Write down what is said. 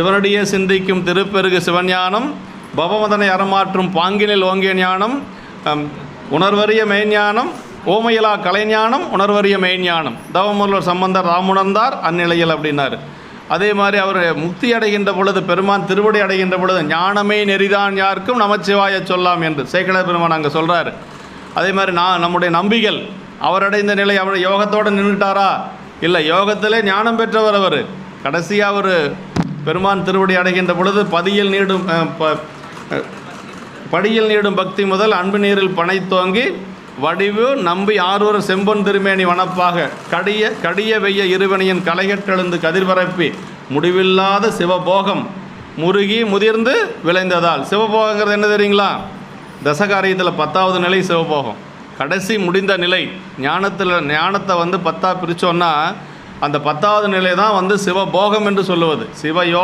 சிவனடியே சிந்திக்கும் திருப்பெருகு சிவஞானம் பவமதனை அறமாற்றும் பாங்கினில் ஓங்கிய ஞானம் உணர்வறிய மெய்ஞானம் ஓமையிலா கலைஞானம் உணர்வறிய மெய்ஞானம் தவமுருளர் சம்பந்தர் ராமுணர்ந்தார் அந்நிலையில் அப்படின்னாரு. அதே மாதிரி அவர் முக்தி அடைகின்ற பொழுது பெருமான் திருவடி அடைகின்ற பொழுது ஞானமே நெறிதான் யாருக்கும் நமச்சிவாய சொல்லாம் என்று சேக்கட பெருமான் அங்கே சொல்கிறாரு அதே மாதிரி நான் நம்முடைய நம்பிகள் அவர் அடைந்த நிலை அவர் யோகத்தோடு நின்றுட்டாரா? இல்லை யோகத்திலே ஞானம் பெற்றவர் அவர். கடைசியாக அவர் பெருமான் திருவடி அடைகின்ற பொழுது பதியில் நீடும் ப- படியில் நீடும் பக்தி முதல் அன்பு நீரில் பனை தோங்கி வடிவு நம்பி ஆரூர் செம்பொன் திருமேனி வனப்பாக கடிய கடிய வெய்ய இருவனையின் களைகட்டெழுந்து கதிர்பரப்பி முடிவில்லாத சிவபோகம் முருகி முதிர்ந்து விளைந்ததால். சிவபோகங்கிறது என்ன தெரியுங்களா? தசகாரியத்தில் பத்தாவது நிலை சிவபோகம். கடைசி முடிந்த நிலை ஞானத்தில் ஞானத்தை வந்து பத்தா பிரித்தோன்னா அந்த பத்தாவது நிலை தான் வந்து சிவபோகம் என்று சொல்லுவது. சிவயோ